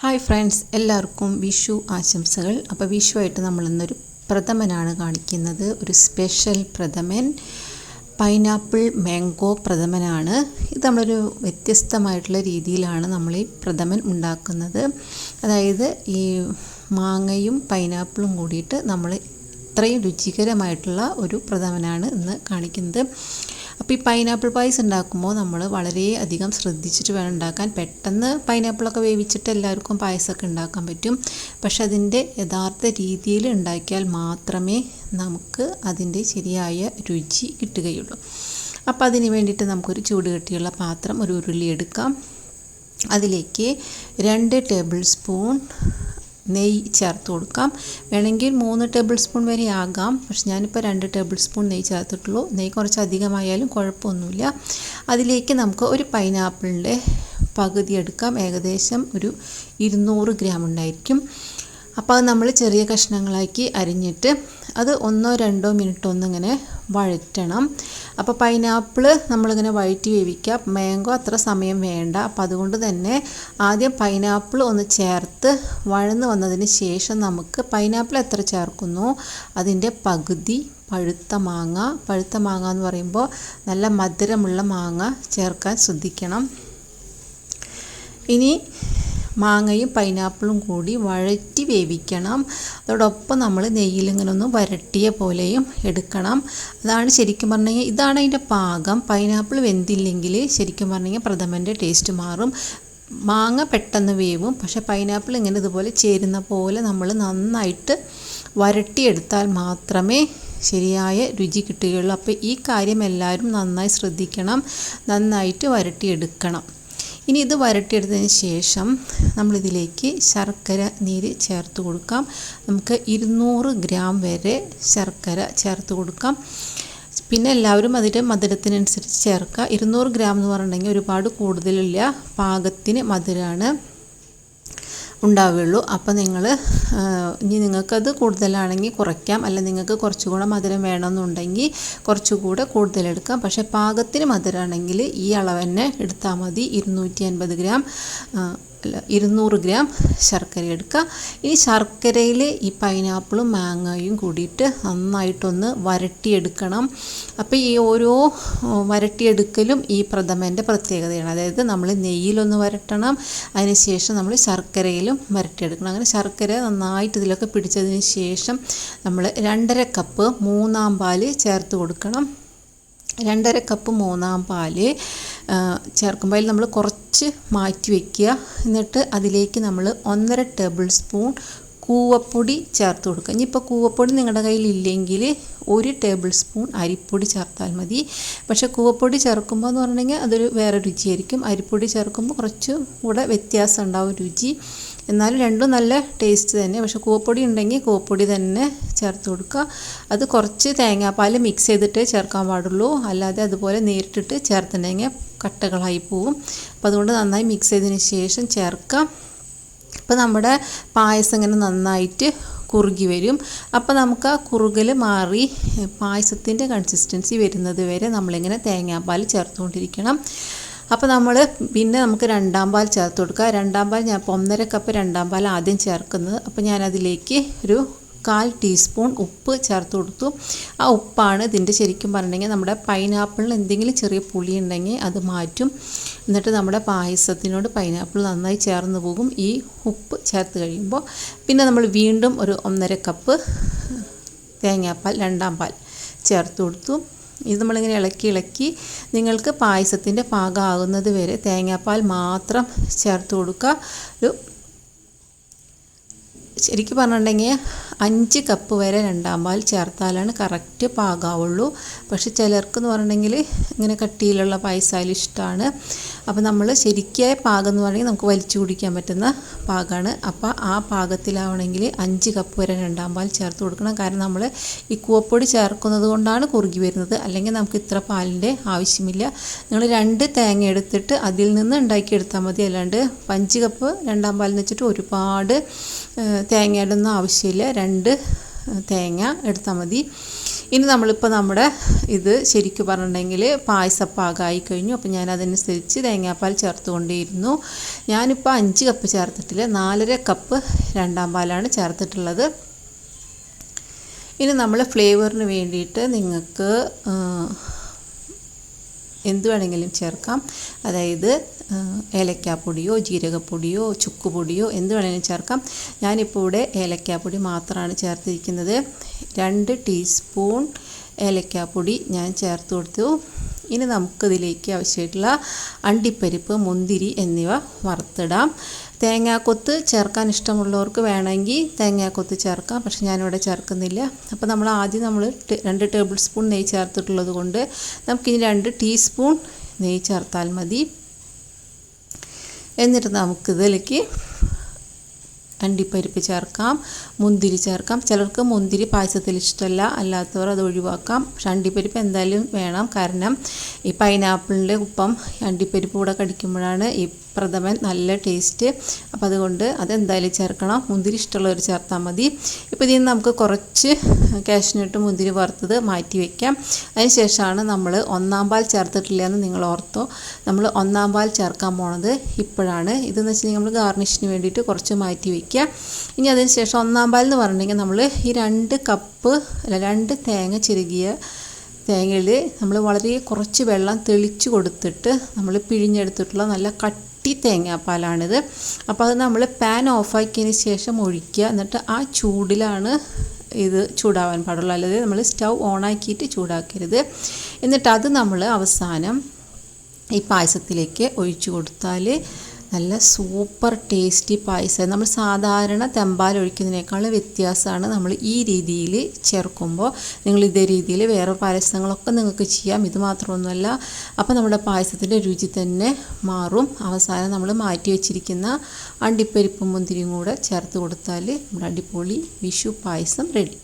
Hi friends എല്ലാവർക്കും വിഷു ആശംസകൾ. അപ്പോൾ വിഷുവായിട്ട് നമ്മൾ ഇന്നൊരു പ്രഥമനാണ് കാണിക്കുന്നത്. ഒരു സ്പെഷ്യൽ പ്രഥമൻ പൈനാപ്പിൾ മാംഗോ പ്രഥമനാണ്. ഇത് നമ്മളൊരു വ്യത്യസ്തമായിട്ടുള്ള രീതിയിലാണ് നമ്മൾ ഈ പ്രഥമൻ ഉണ്ടാക്കുന്നത്. അതായത് ഈ മാങ്ങയും പൈനാപ്പിളും കൂടിയിട്ട് നമ്മൾ ഇത്രയും രുചികരമായിട്ടുള്ള ഒരു പ്രഥമനാണ് ഇന്ന് കാണിക്കുന്നത്. അപ്പോൾ ഈ പൈനാപ്പിൾ പായസം ഉണ്ടാക്കുമ്പോൾ നമ്മൾ വളരെ അധികം ശ്രദ്ധിച്ചിട്ട് വേണം ഉണ്ടാക്കാൻ. പെട്ടെന്ന് പൈനാപ്പിളൊക്കെ വേവിച്ചിട്ട് എല്ലാവർക്കും പായസമൊക്കെ ഉണ്ടാക്കാൻ പറ്റും. പക്ഷെ അതിന്റെ യഥാർത്ഥ രീതിയിൽ ഉണ്ടാക്കിയാൽ മാത്രമേ നമുക്ക് അതിന്റെ ശരിയായ രുചി കിട്ടുകയുള്ളൂ. അപ്പോൾ അതിന് വേണ്ടിയിട്ട് നമുക്കൊരു ചൂട് കെട്ടിയുള്ള പാത്രം ഒരു ഉരുളി എടുക്കാം. അതിലേക്ക് രണ്ട് ടേബിൾ സ്പൂൺ നെയ്യ് ചേർത്ത് കൊടുക്കാം. വേണമെങ്കിൽ മൂന്ന് ടേബിൾ സ്പൂൺ വരെ ആകാം. പക്ഷെ ഞാനിപ്പോൾ രണ്ട് ടേബിൾ സ്പൂൺ നെയ്യ് ചേർത്തിട്ടുള്ളൂ. നെയ്യ് കുറച്ച് അധികമായാലും കുഴപ്പമൊന്നുമില്ല. അതിലേക്ക് നമുക്ക് ഒരു പൈനാപ്പിളിന്റെ പകുതി എടുക്കാം. ഏകദേശം ഒരു ഇരുന്നൂറ് ഗ്രാം ഉണ്ടായിരിക്കും. അപ്പോൾ അത് നമ്മൾ ചെറിയ കഷ്ണങ്ങളാക്കി അരിഞ്ഞിട്ട് അത് ഒന്നോ രണ്ടോ മിനിറ്റ് ഒന്നിങ്ങനെ വഴറ്റണം. അപ്പോൾ പൈനാപ്പിൾ നമ്മളിങ്ങനെ വഴറ്റി വേവിക്കുക. മാംഗോ അത്ര സമയം വേണ്ട. അപ്പോൾ അതുകൊണ്ട് തന്നെ ആദ്യം പൈനാപ്പിൾ ഒന്ന് ചേർത്ത് വഴന്ന് വന്നതിന് ശേഷം നമുക്ക് പൈനാപ്പിൾ എത്ര ചേർക്കുന്നു? അതിന്റെ പകുതി പഴുത്ത മാങ്ങ. പഴുത്ത മാങ്ങ എന്ന് പറയുമ്പോൾ നല്ല മധുരമുള്ള മാങ്ങ ചേർക്കാൻ ശ്രദ്ധിക്കണം. ഇനി മാങ്ങയും പൈനാപ്പിളും കൂടി വഴറ്റി വേവിക്കണം. അതോടൊപ്പം നമ്മൾ നെയ്യിലിങ്ങനെ ഒന്ന് വരട്ടിയ പോലെയും എടുക്കണം. അതാണ് ശരിക്കും പറഞ്ഞെങ്കിൽ ഇതാണ് അതിന്റെ പാകം. പൈനാപ്പിൾ വെന്തില്ലെങ്കിൽ ശരിക്കും പറഞ്ഞെങ്കിൽ പ്രഥമന്റെ ടേസ്റ്റ് മാറും. മാങ്ങ പെട്ടെന്ന് വേവും. പക്ഷേ പൈനാപ്പിൾ ഇങ്ങനെ ഇതുപോലെ ചേരുന്ന പോലെ നമ്മൾ നന്നായിട്ട് വരട്ടിയെടുത്താൽ മാത്രമേ ശരിയായ രുചി കിട്ടുകയുള്ളൂ. അപ്പോൾ ഈ കാര്യം എല്ലാവരും നന്നായി ശ്രദ്ധിക്കണം. നന്നായിട്ട് വരട്ടിയെടുക്കണം. ഇനി ഇത് വരട്ടിയെടുത്തതിന് ശേഷം നമ്മളിതിലേക്ക് ശർക്കര നീര് ചേർത്ത് കൊടുക്കാം. നമുക്ക് ഇരുന്നൂറ് ഗ്രാം വരെ ശർക്കര ചേർത്ത് കൊടുക്കാം. പിന്നെ എല്ലാവരും അതിന്റെ മധുരത്തിനനുസരിച്ച് ചേർക്കുക. ഇരുന്നൂറ് ഗ്രാം എന്ന് പറഞ്ഞിട്ടുണ്ടെങ്കിൽ ഒരുപാട് കൂടുതലില്ല. പാകത്തിന് മധുരമാണ് ഉണ്ടാവുകയുള്ളൂ. അപ്പോൾ നിങ്ങൾ ഇനി നിങ്ങൾക്കത് കൂടുതലാണെങ്കിൽ കുറയ്ക്കാം. അല്ല നിങ്ങൾക്ക് കുറച്ചുകൂടെ മധുരം വേണമെന്നുണ്ടെങ്കിൽ കുറച്ചുകൂടെ കൂടുതലെടുക്കാം. പക്ഷേ പാകത്തിന് മധുരമാണെങ്കിൽ ഈ അളവ് തന്നെ എടുത്താൽ മതി. ഇരുന്നൂറ്റി അൻപത് ഗ്രാം ഇരുന്നൂറ് ഗ്രാം ശർക്കര എടുക്കുക. ഈ ശർക്കരയിൽ ഈ പൈനാപ്പിളും മാങ്ങയും കൂടിയിട്ട് നന്നായിട്ടൊന്ന് വരട്ടിയെടുക്കണം. അപ്പോൾ ഈ ഓരോ വരട്ടിയെടുക്കലും ഈ പ്രഥമന്റെ പ്രത്യേകതയാണ്. അതായത് നമ്മൾ നെയ്യിലൊന്ന് വരട്ടണം അതിനുശേഷം നമ്മൾ ശർക്കരയിലും വരട്ടിയെടുക്കണം. അങ്ങനെ ശർക്കര നന്നായിട്ട് ഇതിലൊക്കെ പിടിച്ചതിന് ശേഷം നമ്മൾ രണ്ടര കപ്പ് മൂന്നാം പാൽ ചേർത്ത് കൊടുക്കണം. രണ്ടര കപ്പ് മൂന്നാം പാൽ ചേർക്കുമ്പോൾ അതിൽ നമ്മൾ കുറച്ച് മാറ്റി വയ്ക്കുക എന്നിട്ട് അതിലേക്ക് നമ്മൾ ഒന്നര ടേബിൾ സ്പൂൺ കൂവപ്പൊടി ചേർത്ത് കൊടുക്കുക. ഇനിയിപ്പോൾ കൂവപ്പൊടി നിങ്ങളുടെ കയ്യിൽ ഇല്ലെങ്കിൽ ഒരു ടേബിൾ സ്പൂൺ അരിപ്പൊടി ചേർത്താൽ മതി. പക്ഷേ കൂവപ്പൊടി ചേർക്കുമ്പോൾ എന്ന് പറഞ്ഞിട്ടുണ്ടെങ്കിൽ അതൊരു വേറെ രുചിയായിരിക്കും. അരിപ്പൊടി ചേർക്കുമ്പോൾ കുറച്ച് കൂടെ വ്യത്യാസം ഉണ്ടാവും രുചി. എന്നാലും രണ്ടും നല്ല ടേസ്റ്റ് തന്നെ. പക്ഷേ കൂവപ്പൊടി ഉണ്ടെങ്കിൽ കൂവപ്പൊടി തന്നെ ചേർത്ത് കൊടുക്കുക. അത് കുറച്ച് തേങ്ങാപ്പാൽ മിക്സ് ചെയ്തിട്ടേ ചേർക്കാൻ പാടുള്ളൂ. അല്ലാതെ അതുപോലെ നേരിട്ടിട്ട് ചേർത്തിട്ടുണ്ടെങ്കിൽ കട്ടകളായി പോവും. അപ്പോൾ അതുകൊണ്ട് നന്നായി മിക്സ് ചെയ്തതിന് ശേഷം ചേർക്കാം. അപ്പോൾ നമ്മുടെ പായസം ഇങ്ങനെ നന്നായിട്ട് കുറുകി വരും. അപ്പോൾ നമുക്ക് ആ കുറുകൽ മാറി പായസത്തിന്റെ കൺസിസ്റ്റൻസി വരുന്നത് വരെ നമ്മളിങ്ങനെ തേങ്ങാപ്പാൽ ചേർത്തുകൊണ്ടിരിക്കണം. അപ്പോൾ നമ്മൾ പിന്നെ നമുക്ക് രണ്ടാം പാൽ ചേർത്ത് കൊടുക്കുക രണ്ടാം പാൽ ഞാൻ ഇപ്പോൾ ഒന്നര കപ്പ് രണ്ടാം പാൽ ആദ്യം ചേർക്കുന്നത്. അപ്പോൾ ഞാനതിലേക്ക് ഒരു കാൽ ടീസ്പൂൺ ഉപ്പ് ചേർത്ത് കൊടുത്തു. ആ ഉപ്പാണ് ഇതിന്റെ ശരിക്കും പറഞ്ഞിട്ടുണ്ടെങ്കിൽ നമ്മുടെ പൈനാപ്പിളിന് എന്തെങ്കിലും ചെറിയ പുളി ഉണ്ടെങ്കിൽ അത് മാറ്റും. എന്നിട്ട് നമ്മുടെ പായസത്തിനോട് പൈനാപ്പിൾ നന്നായി ചേർന്ന് പോകും. ഈ ഉപ്പ് ചേർത്ത് കഴിയുമ്പോൾ പിന്നെ നമ്മൾ വീണ്ടും ഒരു ഒന്നര കപ്പ് തേങ്ങാപ്പാൽ രണ്ടാം പാൽ ചേർത്ത് കൊടുത്തു. ഇത് നമ്മളിങ്ങനെ ഇളക്കി ഇളക്കി നിങ്ങൾക്ക് പായസത്തിന്റെ പാകമാകുന്നത് വരെ തേങ്ങാപ്പാൽ മാത്രം ചേർത്ത് കൊടുക്കുക. ഒരു ശരിക്കും പറഞ്ഞിട്ടുണ്ടെങ്കിൽ അഞ്ച് കപ്പ് വരെ രണ്ടാം പാൽ ചേർത്താലാണ് കറക്റ്റ് പാകാവുള്ളൂ. പക്ഷെ ചിലർക്കെന്ന് പറഞ്ഞിട്ടുണ്ടെങ്കിൽ ഇങ്ങനെ കട്ടിയിലുള്ള പായസമായാലും ഇഷ്ടമാണ് അപ്പോൾ നമ്മൾ ശരിക്കായ പാകം എന്ന് പറഞ്ഞെങ്കിൽ നമുക്ക് വലിച്ചു കുടിക്കാൻ പറ്റുന്ന പാകമാണ് അപ്പോൾ ആ പാകത്തിലാവണമെങ്കിൽ അഞ്ച് കപ്പ് വരെ രണ്ടാം പാൽ ചേർത്ത് കൊടുക്കണം. കാരണം നമ്മൾ ഈ കൂവപ്പൊടി ചേർക്കുന്നത് കൊണ്ടാണ് കുറുകി വരുന്നത്. അല്ലെങ്കിൽ നമുക്ക് ഇത്ര പാലിന്റെ ആവശ്യമില്ല. നിങ്ങൾ രണ്ട് തേങ്ങ എടുത്തിട്ട് അതിൽ നിന്ന് ഉണ്ടാക്കിയെടുത്താൽ മതി. അല്ലാണ്ട് അഞ്ച് കപ്പ് രണ്ടാം പാലെന്ന് വെച്ചിട്ട് ഒരുപാട് തേങ്ങയുടെ ഒന്നും ആവശ്യമില്ല. രണ്ട് തേങ്ങ എടുത്താൽ മതി. ഇനി നമ്മളിപ്പോൾ നമ്മുടെ ഇത് ശരിക്കും പറഞ്ഞിട്ടുണ്ടെങ്കിൽ പായസപ്പാകമായി കഴിഞ്ഞു. അപ്പോൾ ഞാൻ അതനുസരിച്ച് തേങ്ങാപ്പാൽ ചേർത്തുകൊണ്ടേയിരുന്നു. ഞാനിപ്പോൾ അഞ്ച് കപ്പ് ചേർത്തിട്ടില്ല. നാലര കപ്പ് രണ്ടാം പാലാണ് ചേർത്തിട്ടുള്ളത്. ഇനി നമ്മൾ ഫ്ലേവറിന് വേണ്ടിയിട്ട് നിങ്ങൾക്ക് എന്ത് വേണമെങ്കിലും ചേർക്കാം. അതായത് ഏലക്കാപ്പൊടിയോ ജീരകപ്പൊടിയോ ചുക്കുപൊടിയോ എന്ത് വേണമെങ്കിലും ചേർക്കാം. ഞാനിപ്പോൾ ഇവിടെ ഏലക്കാപ്പൊടി മാത്രമാണ് ചേർത്തിരിക്കുന്നത്. രണ്ട് ടീസ്പൂൺ ഏലക്കാപ്പൊടി ഞാൻ ചേർത്ത് കൊടുത്തു. ഇനി നമുക്കിതിലേക്ക് ആവശ്യമായിട്ടുള്ള അണ്ടിപ്പരിപ്പ് മുന്തിരി എന്നിവ വറുത്തിടാം. തേങ്ങാക്കൊത്ത് ചേർക്കാൻ ഇഷ്ടമുള്ളവർക്ക് വേണമെങ്കിൽ തേങ്ങാക്കൊത്ത് ചേർക്കാം പക്ഷെ ഞാനിവിടെ ചേർക്കുന്നില്ല. അപ്പോൾ നമ്മൾ ആദ്യം നമ്മൾ രണ്ട് ടേബിൾ സ്പൂൺ നെയ്യ് ചേർത്തിട്ടുള്ളത് കൊണ്ട് നമുക്കിനി രണ്ട് ടീസ്പൂൺ നെയ്യ് ചേർത്താൽ മതി. എന്നിട്ട് നമുക്കിതിലേക്ക് അണ്ടിപ്പരിപ്പ് ചേർക്കാം മുന്തിരി ചേർക്കാം. ചിലർക്ക് മുന്തിരി പായസത്തിൽ ഇഷ്ടമല്ല അല്ലാത്തവർ അത് ഒഴിവാക്കാം. പക്ഷെ അണ്ടിപ്പരിപ്പ് എന്തായാലും വേണം. കാരണം ഈ പൈനാപ്പിളിന്റെ ഉപ്പം അണ്ടിപ്പരിപ്പ് കൂടെ കടിക്കുമ്പോഴാണ് ഈ പ്രഥമൻ നല്ല ടേസ്റ്റ് അപ്പോൾ അതുകൊണ്ട് അതെന്തായാലും ചേർക്കണം. മുന്തിരി ഇഷ്ടമുള്ളവർ ചേർത്താൽ മതി. ഇപ്പോൾ ഇതിൽ നിന്ന് നമുക്ക് കുറച്ച് കാഷ്നട്ട് മുന്തിരി വറുത്തത് മാറ്റി വയ്ക്കാം അതിന് ശേഷമാണ് നമ്മൾ ഒന്നാം പാൽ ചേർത്തിട്ടില്ല എന്ന് നിങ്ങൾ ഓർത്തോ. നമ്മൾ ഒന്നാം പാൽ ചേർക്കാൻ പോണത് ഇപ്പോഴാണ്. ഇതെന്ന് വെച്ചിട്ടുണ്ടെങ്കിൽ നമ്മൾ ഗാർണിഷിന് വേണ്ടിയിട്ട് കുറച്ച് മാറ്റി വയ്ക്കുക ഇനി അതിന് ശേഷം ഒന്നാം പാൽ എന്ന് പറഞ്ഞിട്ടുണ്ടെങ്കിൽ നമ്മൾ ഈ രണ്ട് കപ്പ് അല്ല രണ്ട് തേങ്ങ ചിരുകിയ തേങ്ങയിൽ നമ്മൾ വളരെ കുറച്ച് വെള്ളം തെളിച്ച് കൊടുത്തിട്ട് നമ്മൾ പിഴിഞ്ഞെടുത്തിട്ടുള്ള നല്ല കട്ടി തേങ്ങാപ്പാലാണിത്. അപ്പോൾ അത് നമ്മൾ പാൻ ഓഫാക്കിയതിന് ശേഷം ഒഴിക്കുക. എന്നിട്ട് ആ ചൂടിലാണ് ഇത് ചൂടാവാൻ പാടുള്ളൂ. അല്ലാതെ നമ്മൾ സ്റ്റൗ ഓണാക്കിയിട്ട് ചൂടാക്കരുത്. എന്നിട്ട് അത് നമ്മൾ അവസാനം ഈ പായസത്തിലേക്ക് ഒഴിച്ചു കൊടുത്താൽ നല്ല സൂപ്പർ ടേസ്റ്റി പായസം. നമ്മൾ സാധാരണ തെമ്പാൽ ഒഴിക്കുന്നതിനേക്കാൾ വ്യത്യാസമാണ് നമ്മൾ ഈ രീതിയിൽ ചേർക്കുമ്പോൾ. നിങ്ങൾ ഇതേ രീതിയിൽ വേറെ പായസങ്ങളൊക്കെ നിങ്ങൾക്ക് ചെയ്യാം. ഇത് മാത്രമൊന്നുമല്ല അപ്പോൾ നമ്മുടെ പായസത്തിന്റെ രുചി തന്നെ മാറും. അവസാനം നമ്മൾ മാറ്റി വെച്ചിരിക്കുന്ന അണ്ടിപ്പരിപ്പും മുന്തിരിയും കൂടെ ചേർത്ത് കൊടുത്താൽ നമ്മുടെ അടിപൊളി വിഷു പായസം റെഡി